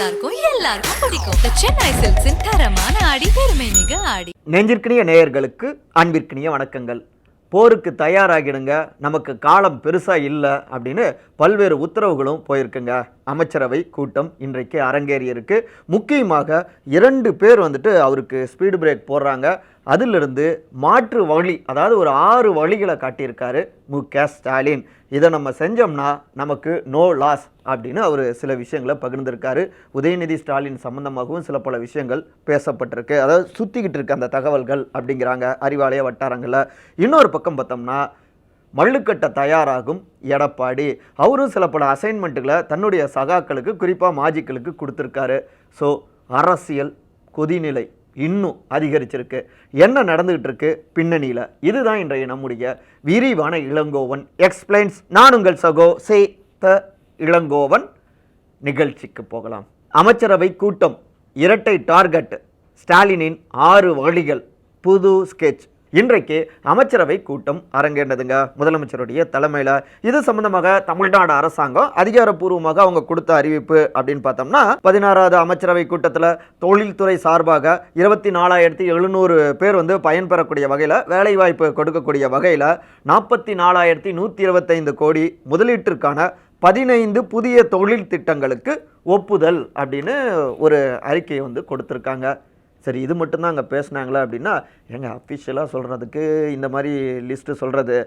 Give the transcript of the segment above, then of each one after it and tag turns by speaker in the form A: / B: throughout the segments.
A: எல்லாருக்கும் எல்லாருக்கும் பிடிக்கும். சென்னை சில்க்ஸின் தரமான ஆடி பெருமை மிக ஆடி.
B: நெஞ்சிற்கினிய நேயர்களுக்கு அன்பிற்கினிய வணக்கங்கள். போருக்கு தயாராகிடுங்க. நமக்கு காலம் பெருசாக இல்லை அப்படின்னு பல்வேறு உத்தரவுகளும் போயிருக்குங்க. அமைச்சரவை கூட்டம் இன்றைக்கு அரங்கேறி இருக்கு முக்கியமாக இரண்டு பேர் வந்துட்டு அவருக்கு ஸ்பீடு பிரேக் போடுறாங்க. அதிலிருந்து மாற்று வழி அதாவது ஒரு ஆறு வழிகளை காட்டியிருக்காரு மு க ஸ்டாலின். இதை நம்ம செஞ்சோம்னா நமக்கு நோ லாஸ் அப்படின்னு அவர் சில விஷயங்களை பகிர்ந்திருக்காரு. உதயநிதி ஸ்டாலின் சம்பந்தமாகவும் சில பல விஷயங்கள் பேசப்பட்டிருக்கு. அதாவது சுற்றிக்கிட்டு இருக்க அந்த தகவல்கள் அப்படிங்கிறாங்க அறிவாலய வட்டாரங்களில். இன்னொரு பக்கம் பார்த்தோம்னா மல்லுக்கட்ட தயாராகும் எடப்பாடி. அவரும் சில பல அசைன்மெண்ட்டுகளை தன்னுடைய சகாக்களுக்கு குறிப்பாக மாஜிக்களுக்கு கொடுத்துருக்காரு. ஸோ அரசியல் கொதிநிலை. இன்னும் அதிகரிச்சிருக்கு. என்ன நடந்துகிட்டு இருக்கு பின்னணியில்? இதுதான் இன்றைய நம்முடைய விரிவான இளங்கோவன் எக்ஸ்பிளைன்ஸ். நான் உங்கள் சகோ சே த இளங்கோவன். நிகழ்ச்சிக்கு போகலாம். அமைச்சரவை கூட்டம் இரட்டை டார்கெட் ஸ்டாலினின் ஆறு வழிகள் புது ஸ்கெட்ச். இன்றைக்கு அமைச்சரவை கூட்டம் அரங்கேண்டதுங்க முதலமைச்சருடைய தலைமையில் இது சம்பந்தமாக தமிழ்நாடு அரசாங்கம் அதிகாரப்பூர்வமாக அவங்க கொடுத்த அறிவிப்பு அப்படின்னு பார்த்தோம்னா பதினாறாவது அமைச்சரவை கூட்டத்தில் தொழில்துறை சார்பாக இருபத்தி நாலாயிரத்தி எழுநூறு பேர் வந்து பயன்பெறக்கூடிய வகையில் வேலைவாய்ப்பு கொடுக்கக்கூடிய வகையில் நாற்பத்தி நாலாயிரத்தி நூற்றி இருபத்தைந்து கோடி முதலீட்டிற்கான பதினைந்து புதிய தொழில் திட்டங்களுக்கு ஒப்புதல் அப்படின்னு ஒரு அறிக்கையை வந்து கொடுத்துருக்காங்க. சரி இது மட்டும்தான் அங்கே பேசினாங்களா அப்படின்னா எங்கள் அஃபிஷியலாக சொல்கிறதுக்கு இந்த மாதிரி லிஸ்ட்டு சொல்கிறது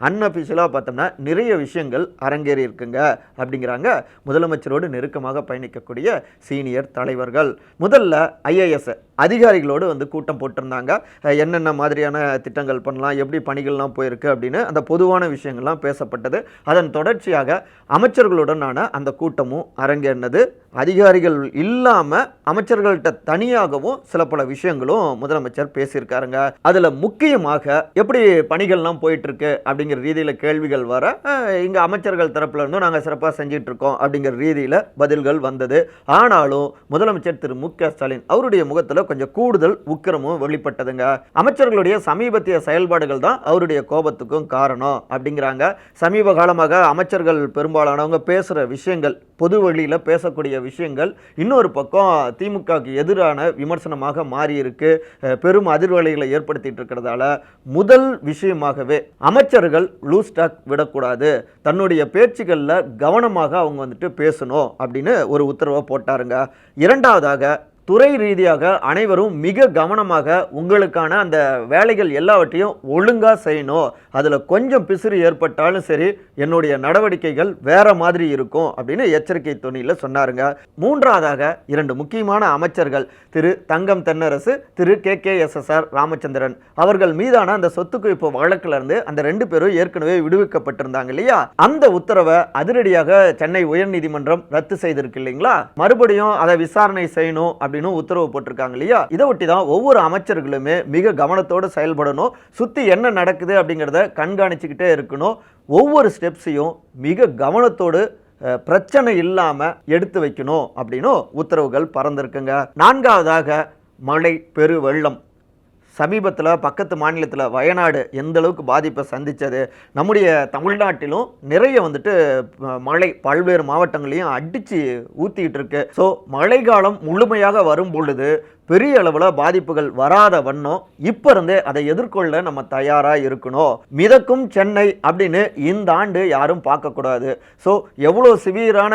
B: அன்அஃபிஷியலாக பார்த்தோம்னா நிறைய விஷயங்கள் அரங்கேறி இருக்குங்க அப்படிங்கிறாங்க. முதலமைச்சரோடு நெருக்கமாக பயணிக்கக்கூடிய சீனியர் தலைவர்கள். முதல்ல ஐஏஎஸ் அதிகாரிகளோடு வந்து கூட்டம் போட்டிருந்தாங்க. என்னென்ன மாதிரியான திட்டங்கள் பண்ணலாம் எப்படி பணிகள்லாம் போயிருக்கு அப்படின்னு அந்த பொதுவான விஷயங்கள்லாம் பேசப்பட்டது. அதன் தொடர்ச்சியாக அமைச்சர்களுடனான அந்த கூட்டமும் அரங்கேறினது. அதிகாரிகள் இல்லாமல் அமைச்சர்கள்ட்ட தனியாகவும் சில பல விஷயங்களும் முதலமைச்சர் பேசியிருக்காருங்க. அதில் முக்கியமாக எப்படி பணிகள்லாம் போயிட்டுருக்கு அப்படின்னு அப்படிங்கிற ரீதியில் கேள்விகள் வர இங்கே அமைச்சர்கள் தரப்புல இருந்தும் நாங்கள் சிறப்பாக செஞ்சிட்ருக்கோம் அப்படிங்கிற ரீதியில் பதில்கள் வந்தது. ஆனாலும் முதலமைச்சர் திரு மு க ஸ்டாலின் அவருடைய முகத்தில் கொஞ்சம் கூடுதல் உக்கிரமும் வெளிப்பட்டதுங்க. அமைச்சர்களுடைய சமீபத்திய செயல்பாடுகள் தான் அவருடைய கோபத்துக்கும் காரணம் அப்படிங்கிறாங்க. சமீப காலமாக அமைச்சர்கள் பெரும்பாலானவங்க பேசுகிற விஷயங்கள் பொது வழியில் பேசக்கூடிய விஷயங்கள் இன்னொரு பக்கம் திமுகவுக்கு எதிரான விமர்சனமாக மாறியிருக்கு. பெரும் அதிர்வலைகளை ஏற்படுத்திட்டு இருக்கிறதால முதல் விஷயமாகவே அமைச்சர்கள் லூஸ் டாக் விடக்கூடாது. தன்னுடைய பேச்சுகளில் கவனமாக அவங்க வந்துட்டு பேசணும் அப்படின்னு ஒரு உத்தரவை போட்டாருங்க. இரண்டாவதாக துறை ரீதியாக அனைவரும் மிக கவனமாக உங்களுக்கான அந்த வேலைகள் எல்லாவற்றையும் ஒழுங்காக செய்யணும். அதில் கொஞ்சம் பிசிறு ஏற்பட்டாலும் சரி என்னுடைய நடவடிக்கைகள் வேற மாதிரி இருக்கும் அப்படின்னு எச்சரிக்கை துணியில் சொன்னாருங்க. மூன்றாவதாக இரண்டு முக்கியமான அமைச்சர்கள் Thiru Thangam Thennarasu Thiru K K S S R Ramachandran. அவர்கள் மீதான அந்த சொத்து குவிப்பு வழக்கிலிருந்து அந்த ரெண்டு பேரும் ஏற்கனவே விடுவிக்கப்பட்டிருந்தாங்க இல்லையா? அந்த உத்தரவை அதிரடியாக சென்னை உயர்நீதிமன்றம் ரத்து செய்திருக்கு இல்லைங்களா? மறுபடியும் அதை விசாரணை செய்யணும் அப்படி அப்படின்னு உத்தரவு போட்டிருக்காங்க இல்லையா? இதை ஒட்டி தான் ஒவ்வொரு அமைச்சர்களுமே மிக கவனத்தோடு செயல்படணும். சுற்றி என்ன நடக்குது அப்படிங்கிறத கண்காணிச்சுக்கிட்டே இருக்கணும். ஒவ்வொரு ஸ்டெப்ஸையும் மிக கவனத்தோடு பிரச்சனை இல்லாமல் எடுத்து வைக்கணும் அப்படின்னும் உத்தரவுகள் பறந்திருக்குங்க. நான்காவதாக மழை பெரு வெள்ளம் சமீபத்தில் பக்கத்து மாநிலத்தில் வயநாடு எந்த அளவுக்கு பாதிப்பை சந்தித்தது நம்முடைய தமிழ்நாட்டிலும் நிறைய வந்துட்டு மழை பல்வேறு மாவட்டங்களையும் அடித்து ஊற்றிக்கிட்டு இருக்கு. ஸோ மழைக்காலம் முழுமையாக வரும் பொழுது பெரிய அளவில் பாதிப்புகள் வராத வண்ணம் இப்போ இருந்தே அதை எதிர்கொள்ள நம்ம தயாராக இருக்கணும். மிதக்கும் சென்னை அப்படின்னு இந்த ஆண்டு யாரும் பார்க்கக்கூடாது. ஸோ எவ்வளோ சிவியரான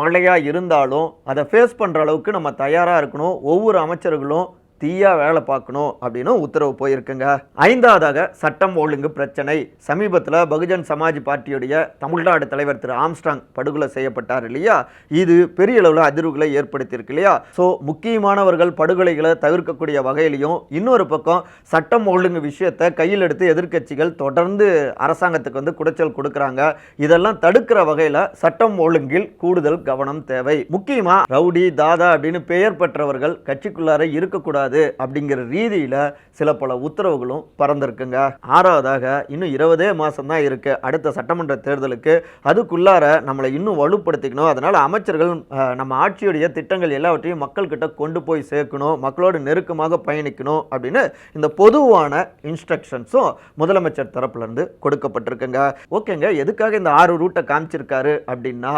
B: மழையாக இருந்தாலும் அதை ஃபேஸ் பண்ணுற அளவுக்கு நம்ம தயாராக இருக்கணும். ஒவ்வொரு அமைச்சர்களும் தீயா வேலை பார்க்கணும் அப்படின்னு உத்தரவு போயிருக்குங்க. ஐந்தாவதாக சட்டம் ஒழுங்கு பிரச்சனை. சமீபத்தில் பகுஜன் சமாஜ் பார்ட்டியுடைய தமிழ்நாடு தலைவர் திரு ஆம்ஸ்டாங் படுகொலை செய்யப்பட்டார் இல்லையா? இது பெரிய அளவில் அதிர்வுகளை ஏற்படுத்தியிருக்கு இல்லையா? ஸோ முக்கியமானவர்கள் படுகொலைகளை தவிர்க்கக்கூடிய வகையிலையும் இன்னொரு பக்கம் சட்டம் ஒழுங்கு விஷயத்தை கையில் எடுத்து எதிர்க்கட்சிகள் தொடர்ந்து அரசாங்கத்துக்கு வந்து குடைச்சல் கொடுக்குறாங்க. இதெல்லாம் தடுக்கிற வகையில் சட்டம் ஒழுங்கில் கூடுதல் கவனம் தேவை. முக்கியமாக ரவுடி தாதா அப்படின்னு பெயர் பெற்றவர்கள் கட்சிக்குள்ளார இருக்கக்கூடாது. அப்படிங்கிற ரீதியில் சில பல உத்தரவுகளும் பறந்திருக்குங்க. ஆறாவதாக இன்னும் இருபதே மாதம் தான் இருக்கு. அடுத்த சட்டமன்ற தேர்தலுக்கு அதுக்குள்ளார நம்மளை இன்னும் வலுப்படுத்திக்கணும். அதனால் அமைச்சர்கள் நம்ம ஆட்சியுடைய திட்டங்கள் எல்லாவற்றையும் மக்கள்கிட்ட கொண்டு போய் சேர்க்கணும். மக்களோடு நெருக்கமாக பயணிக்கணும் அப்படின்னு இந்த பொதுவான இன்ஸ்ட்ரக்ஷன்ஸும் முதலமைச்சர் தரப்புலேருந்து கொடுக்கப்பட்டிருக்குங்க. ஓகேங்க எதுக்காக இந்த ஆறு ரூட்டை காமிச்சிருக்காரு அப்படின்னா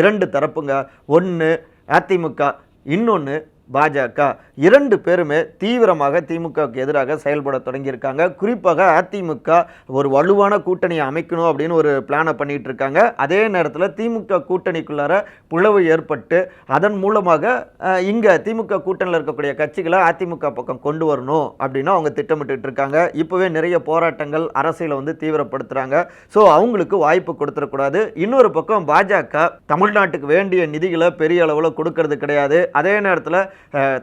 B: இரண்டு தரப்புங்க. ஒன்று அதிமுக இன்னொன்று பாஜக இரண்டு பேருமே தீவிரமாக திமுகவுக்கு எதிராக செயல்பட தொடங்கியிருக்காங்க. குறிப்பாக அதிமுக ஒரு வலுவான கூட்டணியை அமைக்கணும் அப்படின்னு ஒரு பிளானை பண்ணிட்டு இருக்காங்க. அதே நேரத்தில் திமுக கூட்டணிக்குள்ளார பிளவு ஏற்பட்டு அதன் மூலமாக இங்கே திமுக கூட்டணியில் இருக்கக்கூடிய கட்சிகளை அதிமுக பக்கம் கொண்டு வரணும் அப்படின்னு அவங்க திட்டமிட்டு இருக்காங்க. இப்போவே நிறைய போராட்டங்கள் அரசியலை வந்து தீவிரப்படுத்துகிறாங்க ஸோ அவங்களுக்கு வாய்ப்பு கொடுத்துடக்கூடாது. இன்னொரு பக்கம் பாஜக தமிழ்நாட்டுக்கு வேண்டிய நிதிகளை பெரிய அளவில் கொடுக்கறது கிடையாது. அதே நேரத்தில்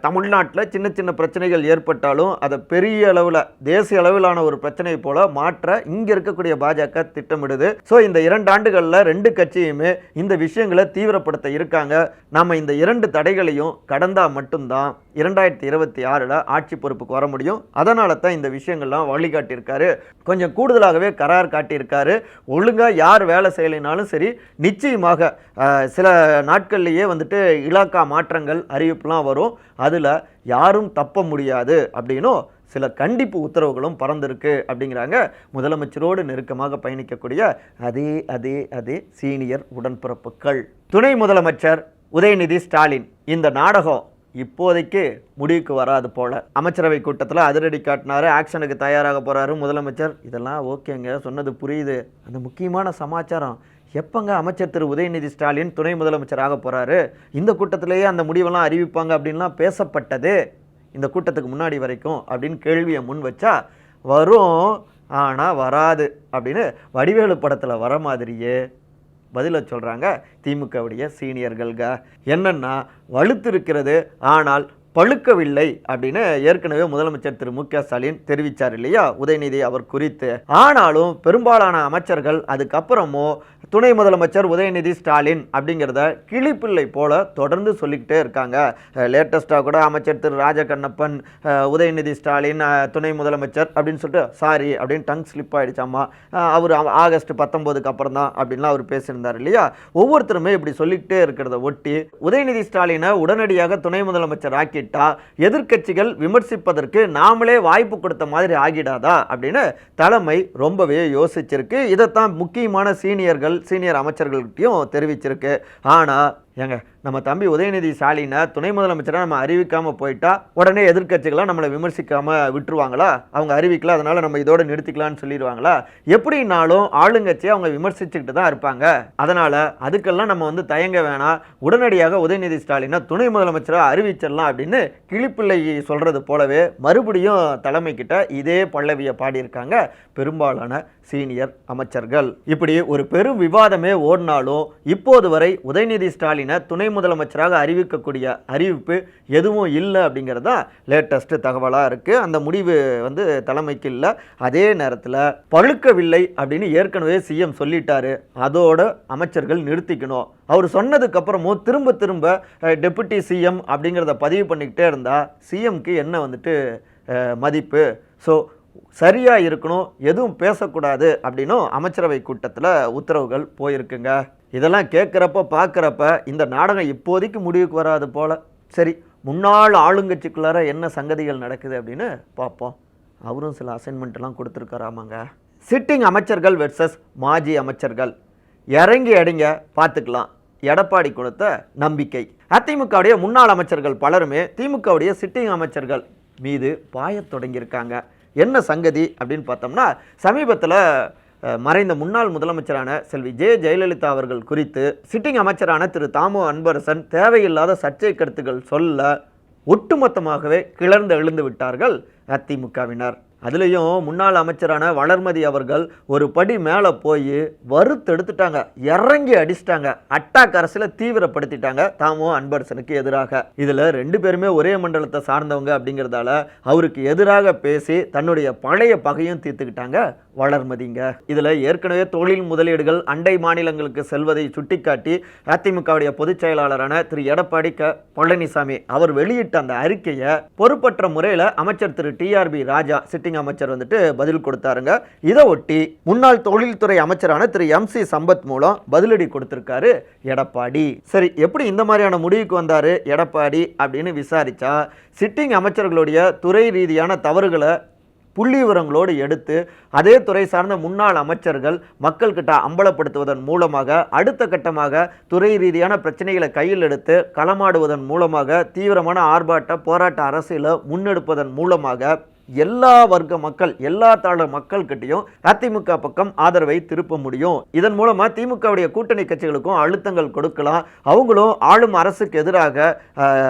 B: தமிழ்நாட்டில் சின்ன சின்ன பிரச்சனைகள் ஏற்பட்டாலும் அதை பெரிய அளவில் தேசிய அளவிலான ஒரு பிரச்சனை போல மாற்ற இங்கே இருக்கக்கூடிய பாஜக திட்டமிடுது. ஸோ இந்த இரண்டு ஆண்டுகளில் ரெண்டு கட்சியுமே இந்த விஷயங்களை தீவிரப்படுத்த இருக்காங்க. நம்ம இந்த இரண்டு தடைகளையும் கடந்தா மட்டும்தான் இரண்டாயிரத்தி இருபத்தி ஆறில் ஆட்சி பொறுப்புக்கு வர முடியும். அதனால தான் இந்த விஷயங்கள்லாம் வழிகாட்டியிருக்காரு. கொஞ்சம் கூடுதலாகவே கரார் காட்டியிருக்காரு. ஒழுங்காக யார் வேலை செய்யலைனாலும் சரி நிச்சயமாக சில நாட்கள்லேயே வந்துட்டு இலாக்கா மாற்றங்கள் அறிவிப்புலாம் வரும். அதில் யாரும் தப்ப முடியாது அப்படின்னும் சில கண்டிப்பு உத்தரவுகளும் பறந்திருக்கு அப்படிங்கிறாங்க. முதலமைச்சரோடு நெருக்கமாக பயணிக்கக்கூடிய அதே அதே அதே சீனியர் உடன்பிறப்புகள். துணை முதலமைச்சர் உதயநிதி ஸ்டாலின் இந்த நாடகம் இப்போதைக்கு முடிவுக்கு வராது போல. அமைச்சரவை கூட்டத்தில் அதிரடி காட்டினாரு ஆக்ஷனுக்கு தயாராக போகிறாரு முதலமைச்சர். இதெல்லாம் ஓகேங்க சொன்னது புரியுது. அந்த முக்கியமான சமாச்சாரம் எப்போங்க அமைச்சர் திரு உதயநிதி ஸ்டாலின் துணை முதலமைச்சராக போகிறாரு இந்த கூட்டத்திலேயே அந்த முடிவெல்லாம் அறிவிப்பாங்க அப்படின்லாம் பேசப்பட்டது. இந்த கூட்டத்துக்கு முன்னாடி வரைக்கும் அப்படின்னு கேள்வியை முன் வச்சா வரும் ஆனால் வராது அப்படின்னு வடிவேலு படத்தில் வர மாதிரியே பதிலை சொல்கிறாங்க திமுகவுடைய சீனியர்கள்க. என்னன்னா வலுத்திருக்கிறது ஆனால் பழுக்கவில்லை அப்படின்னு ஏற்கனவே முதலமைச்சர் திரு மு ஸ்டாலின் தெரிவித்தார் இல்லையா? உதயநிதி அவர் குறித்து. ஆனாலும் பெரும்பாலான அமைச்சர்கள் அதுக்கப்புறமும் துணை முதலமைச்சர் உதயநிதி ஸ்டாலின் அப்படிங்கிறத கிளிப்பிள்ளை போல தொடர்ந்து சொல்லிக்கிட்டே இருக்காங்க. லேட்டஸ்ட்டாக கூட அமைச்சர் திரு ராஜகண்ணப்பன் உதயநிதி ஸ்டாலின் துணை முதலமைச்சர் அப்படின்னு சொல்லிட்டு சாரி அப்படின்னு டங் ஸ்லிப் ஆகிடுச்சாம்மா அவர் ஆகஸ்ட் பத்தொம்போதுக்கு அப்புறம் தான் அப்படின்லாம் அவர் பேசியிருந்தார் இல்லையா? ஒவ்வொருத்தருமே இப்படி சொல்லிக்கிட்டே இருக்கிறத ஒட்டி உதயநிதி ஸ்டாலினை உடனடியாக துணை முதலமைச்சர் ஆக்கிட்டு எதிர்க்கட்சிகள் விமர்சிப்பதற்கு நாமளே வாய்ப்பு கொடுத்த மாதிரி ஆகிடாதா அப்படின்னு தலைமை ரொம்பவே யோசிச்சிருக்கு. இதைத்தான் முக்கியமான சீனியர்கள் சீனியர் அமைச்சர்கள்கிட்டையும் தெரிவிச்சிருக்கு. ஆனால் ஏங்க நம்ம தம்பி உதயநிதி ஸ்டாலினை துணை முதலமைச்சராக நம்ம அறிவிக்காமல் போயிட்டா உடனே எதிர்கட்சிகளாக நம்மளை விமர்சிக்காமல் விட்டுருவாங்களா? அவங்க அறிவிக்கல அதனால் நம்ம இதோட நிறுத்திக்கலாம்னு சொல்லிடுவாங்களா எப்படினாலும் ஆளுங்கட்சியை அவங்க விமர்சிச்சுக்கிட்டு தான் இருப்பாங்க. அதனால் அதுக்கெல்லாம் நம்ம வந்து தயங்க வேணாம். உடனடியாக உதயநிதி ஸ்டாலினை துணை முதலமைச்சராக அறிவிச்சிடலாம் அப்படின்னு கிளிப்பிள்ளை சொல்கிறது போலவே மறுபடியும் தலைமைக்கிட்ட இதே பல்லவியை பாடியிருக்காங்க பெரும்பாலான சீனியர் அமைச்சர்கள். இப்படி ஒரு பெரும் விவாதமே ஓடினாலும் இப்போது வரை உதயநிதி ஸ்டாலின் துணை முதலமைச்சராக அறிவிக்கக்கூடிய அறிவிப்பு எதுவும் இல்லை அப்படிங்கிறது தான் லேட்டஸ்ட் தகவலாக இருக்குது அந்த முடிவு வந்து தலைமைக்கு இல்லை. அதே நேரத்தில் பழுக்கவில்லை அப்படின்னு ஏற்கனவே சிஎம் சொல்லிட்டாரு. அதோட அமைச்சர்கள் நிறுத்திக்கணும். அவர் சொன்னதுக்கு அப்புறமும் திரும்ப திரும்ப டெபுட்டி சிஎம் அப்படிங்கிறத பதிவு பண்ணிக்கிட்டே இருந்தால் சிஎம்க்கு என்ன வந்துட்டு மதிப்பு? ஸோ சரியாக இருக்கணும். எதுவும் பேசக்கூடாது அப்படின்னும் அமைச்சரவை கூட்டத்தில் உத்தரவுகள் போயிருக்குங்க. இதெல்லாம் கேட்குறப்ப பார்க்குறப்ப இந்த நாடகம் இப்போதைக்கு முடிவுக்கு வராது போல். சரி முன்னாள் ஆளுங்கட்சிக்குள்ளார என்ன சங்கதிகள் நடக்குது அப்படின்னு பார்ப்போம். அவரும் சில அசைன்மெண்ட்லாம் கொடுத்துருக்காராமாங்க. சிட்டிங் அமைச்சர்கள் வெர்சஸ் மாஜி அமைச்சர்கள். இறங்கி அடிங்க பார்த்துக்கலாம். எடப்பாடி கொடுத்த நம்பிக்கை. அதிமுகவுடைய முன்னாள் அமைச்சர்கள் பலருமே திமுகவுடைய சிட்டிங் அமைச்சர்கள் மீது பாயத் தொடங்கியிருக்காங்க. என்ன சங்கதி அப்படின்னு பார்த்தோம்னா சமீபத்தில் மறைந்த முன்னாள் முதலமைச்சரான செல்வி ஜெ ஜெயலலிதா அவர்கள் குறித்து சிட்டிங் அமைச்சரான திரு தாமோ அன்பரசன் தேவையில்லாத சர்ச்சை கருத்துக்கள் சொல்ல ஒட்டுமொத்தமாகவே கிளர்ந்து எழுந்து விட்டார்கள் அதிமுகவினர். அதுலேயும் முன்னாள் அமைச்சரான வளர்மதி அவர்கள் ஒரு படி மேலே போய் வறுத்து எடுத்துட்டாங்க. இறங்கி அடிச்சிட்டாங்க. அட்டாக் அரசில் தீவிரப்படுத்திட்டாங்க. தாமோ அன்பரசனுக்கு எதிராக. இதில் ரெண்டு பேருமே ஒரே மண்டலத்தை சார்ந்தவங்க அப்படிங்கிறதால அவருக்கு எதிராக பேசி தன்னுடைய பழைய பகையும் தீர்த்துக்கிட்டாங்க வளர்மதிங்க. இதில் ஏற்கனவே தொழில் முதலீடுகள் அண்டை மாநிலங்களுக்கு செல்வதை சுட்டிக்காட்டி அதிமுகவுடைய பொதுச் செயலாளரான திரு எடப்பாடி க. பழனிசாமி அவர் வெளியிட்ட அந்த அறிக்கையை பொறுப்பற்ற முறையில் அமைச்சர் திரு டிஆர்பி ராஜா சிட்டி சிட்டிங் அமைச்சர் வந்துட்டு பதில் கொடுத்தாருங்க. இதை ஒட்டி முன்னாள் தொழில்துறை அமைச்சரான திரு எம் சி சம்பத் மூலம் பதிலடி கொடுத்திருக்காரு எடப்பாடி. சரி எப்படி இந்த மாதிரியான முடிவுக்கு வந்தாரு எடப்பாடி அப்படின்னு விசாரிச்சா சிட்டிங் அமைச்சர்களுடைய துறை ரீதியான தவறுகளை புள்ளி விவரங்களோடு எடுத்து அதே துறை சார்ந்த முன்னாள் அமைச்சர்கள் மக்கள்கிட்ட அம்பலப்படுத்துவதன் மூலமாக அடுத்த கட்டமாக துறை ரீதியான பிரச்சனைகளை கையில் எடுத்து களமாடுவதன் மூலமாக தீவிரமான ஆர்ப்பாட்ட போராட்ட அரசியலை முன்னெடுப்பதன் மூலமாக எல்லா வர்க்க மக்கள் எல்லா தாழ மக்கள்கிட்டையும் அதிமுக பக்கம் ஆதரவை திருப்ப முடியும். இதன் மூலமா திமுகவுடைய கூட்டணி கட்சிகளுக்கும் அழுத்தங்கள் கொடுக்கலாம். அவங்களும் ஆளும் அரசுக்கு எதிராக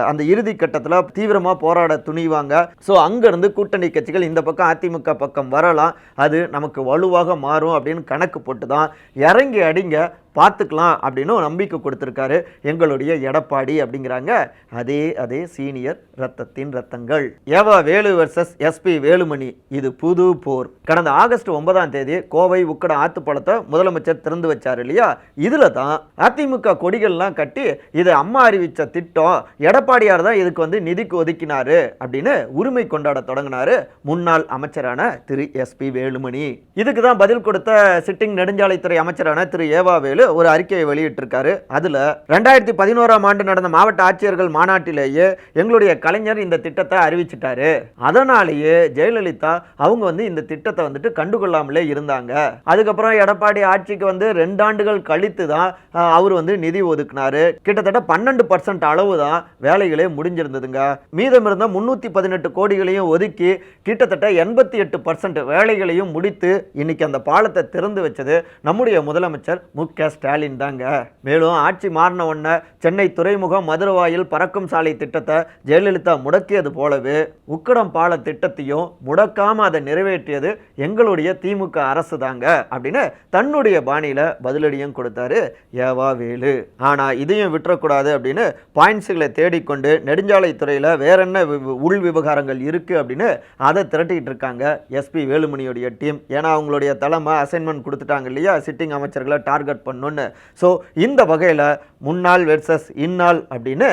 B: அந்த இறுதி கட்டத்தில் தீவிரமா போராட துணிவாங்க. ஸோ அங்கிருந்து கூட்டணி கட்சிகள் இந்த பக்கம் அதிமுக பக்கம் வரலாம். அது நமக்கு வலுவாக மாறும் அப்படின்னு கணக்கு போட்டு தான் இறங்கி அடிங்க பார்த்துக்கலாம் அப்படின்னு நம்பிக்கை கொடுத்துருக்காரு. எங்களுடைய எடப்பாடி அப்படிங்கிறாங்க. அதே அதே சீனியர் ரத்தத்தின் ரத்தங்கள். ஏவா வேலு வர்சஸ் எஸ்பி வேலுமணி இது புது போர். கடந்த ஆகஸ்ட் ஒன்பதாம் தேதி கோவை உக்கட ஆத்துப்பழத்தை முதலமைச்சர் திறந்து வச்சார் இல்லையா? இதில் தான் அதிமுக கொடிகள்லாம் கட்டி இது அம்மா அறிவித்த திட்டம் எடப்பாடியார் தான் இதுக்கு வந்து நிதிக்கு ஒதுக்கினாரு அப்படின்னு உரிமை கொண்டாட தொடங்கினாரு முன்னாள் அமைச்சரான திரு எஸ்பி வேலுமணி. இதுக்கு தான் பதில் கொடுத்த சிட்டிங் நெடுஞ்சாலைத்துறை அமைச்சரான திரு ஏவா வேலு ஒரு அறிக்கையை வெளியிட்டிருக்காரு. அதில் ரெண்டாயிரத்தி பதினோராம் ஆண்டு நடந்த மாவட்ட ஆட்சியர்கள் மாநாட்டிலேயே எங்களுடைய கலைஞர் இந்த திட்டத்தை அறிவிச்சிட்டாரு. அதனாலேயே ஜெயலலிதா அவங்க வந்து இந்த திட்டத்தை வந்துட்டு கண்டுகொள்ளாமலே இருந்தாங்க. அதுக்கப்புறம் எடப்பாடி ஆட்சிக்கு வந்து ரெண்டு ஆண்டுகள் கழித்து தான் அவர் வந்து நிதி ஒதுக்குனாரு. கிட்டத்தட்ட பன்னெண்டு பர்சன்ட் அளவு தான் வேலைகளே முடிஞ்சிருந்ததுங்க. மீதம் இருந்த முன்னூற்றி பதினெட்டு கோடிகளையும் ஒதுக்கி கிட்டத்தட்ட எண்பத்தி எட்டு பர்சன்ட் வேலைகளையும் முடித்து இன்னைக்கு அந்த பாலத்தை திறந்து வச்சது நம்முடைய முதலமைச்சர் மு க ஸ்டாலின் தாங்க. மேலும் ஆட்சி மாறின உடனே சென்னை துறைமுகம் மதுரவாயில் பறக்கும் சாலை திட்டத்தை ஜெயலலிதா முடக்கியது போலவே உக்கடம் பால திட்டத்தையும் முடக்காமல் அதை நிறைவேற்றியது எங்களுடைய திமுக அரசு தாங்க அப்படின்னு தன்னுடைய பாணியில பதிலடியும் கொடுத்தாரு ஏவா வேலு. ஆனா இதையும் விட்டுறக்கூடாது அப்படின்னு பாயிண்ட்ஸுகளை தேடிக்கொண்டு நெடுஞ்சாலைத்துறையில வேற என்ன வி- உள் விவகாரங்கள் இருக்கு அப்படின்னு அதை திரட்டிக்கிட்டு இருக்காங்க எஸ்பி வேலுமணியுடைய டீம் ஏன்னா அவங்களுடைய தலைமை அசைன்மெண்ட் கொடுத்துட்டாங்க இல்லையா? சிட்டிங் அமைச்சர்களை டார்கெட் பண்ணணும்னு. ஸோ இந்த வகையில் முன்னாள் வெர்சஸ் இந்நாள் அப்படின்னு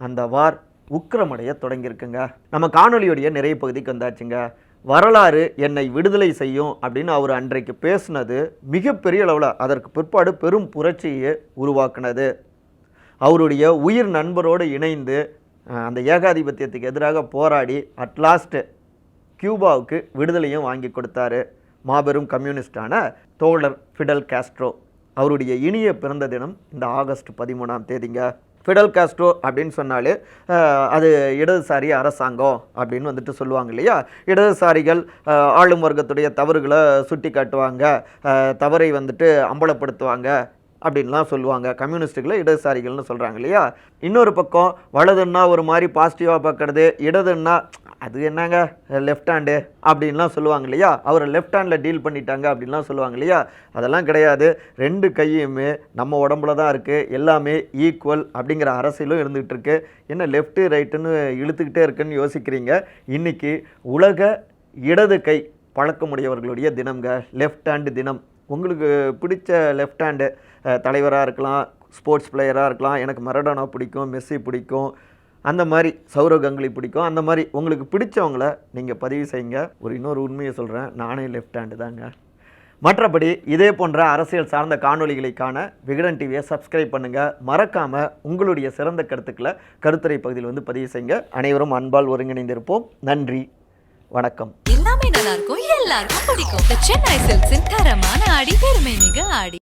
B: அந்த வார் உக்கிரமடைய தொடங்கியிருக்குங்க. நம்ம காணொலியுடைய நிறைய பகுதிக்கு வந்தாச்சுங்க. வரலாறு என்னை விடுதலை செய்யும் அப்படின்னு அவர் அன்றைக்கு பேசினது மிகப்பெரிய அளவில் அதற்கு பிற்பாடு பெரும் புரட்சியை உருவாக்குனது. அவருடைய உயிர் நண்பரோடு இணைந்து அந்த ஏகாதிபத்தியத்துக்கு எதிராக போராடி அட்லாஸ்ட் கியூபாவுக்கு விடுதலையும் வாங்கி கொடுத்தாரு. மாபெரும் கம்யூனிஸ்டான தோழர் ஃபிடல் காஸ்ட்ரோ. அவருடைய இனிய பிறந்த தினம் இந்த ஆகஸ்ட் பதிமூணாம் தேதிங்க. ஃபிடல் காஸ்ட்ரோ அப்படின்னு சொன்னாலே அது இடதுசாரி அரசாங்கம் அப்படின்னு வந்துட்டு சொல்லுவாங்க இல்லையா? இடதுசாரிகள் ஆளும் வர்க்கத்துடைய தவறுகளை சுட்டி காட்டுவாங்க தவறை வந்துட்டு அம்பலப்படுத்துவாங்க. அப்படின்லாம் சொல்லுவாங்க. கம்யூனிஸ்ட்டுகளை இடதுசாரிகள்னு சொல்கிறாங்க இல்லையா? இன்னொரு பக்கம் வலதுன்னா ஒரு மாதிரி பாசிட்டிவாக பார்க்கறது இடதுன்னா அது என்னங்க? லெஃப்ட் ஹேண்டு அப்படின்லாம் சொல்லுவாங்க இல்லையா? அவரை லெஃப்ட் ஹேண்டில் டீல் பண்ணிட்டாங்க அப்படின்லாம் சொல்லுவாங்க இல்லையா? அதெல்லாம் கிடையாது. ரெண்டு கையுமே நம்ம உடம்புல தான் இருக்குது எல்லாமே ஈக்குவல் அப்படிங்கிற அரசியலும் இருந்துகிட்டு இருக்கு. என்ன லெஃப்ட்டு ரைட்டுன்னு இழுத்துக்கிட்டே இருக்குன்னு யோசிக்கிறீங்க? இன்னைக்கு உலக இடது கை பழக்கமுடையவர்களுடைய தினம்ங்க. லெஃப்ட் ஹேண்டு தினம். உங்களுக்கு பிடிச்ச லெஃப்ட் ஹேண்டு தலைவராக இருக்கலாம் ஸ்போர்ட்ஸ் பிளேயராக இருக்கலாம் எனக்கு மரடானா பிடிக்கும் மெஸ்ஸி பிடிக்கும் அந்த மாதிரி சௌரவ் கங்குலி பிடிக்கும் அந்த மாதிரி உங்களுக்கு பிடிச்சவங்கள நீங்கள் பதிவு செய்யுங்க. ஒரு இன்னொரு உண்மையை சொல்கிறேன் நானே லெஃப்ட் ஹேண்டு தாங்க. மற்றபடி இதே போன்ற அரசியல் சார்ந்த காணொளிகளை காண விகடன் டிவியை சப்ஸ்கிரைப் பண்ணுங்கள் மறக்காமல் உங்களுடைய சிறந்த கருத்துக்களை கருத்துரை பகுதியில் வந்து பதிவு செய்யுங்க. அனைவரும் அன்பால் ஒருங்கிணைந்திருப்போம். நன்றி. வணக்கம்.
A: நல்லா இருக்கும் எல்லாருக்கும் பிடிக்கும். சென்னை சில்க்ஸின் தரமான ஆடி பெருமை மிக ஆடி.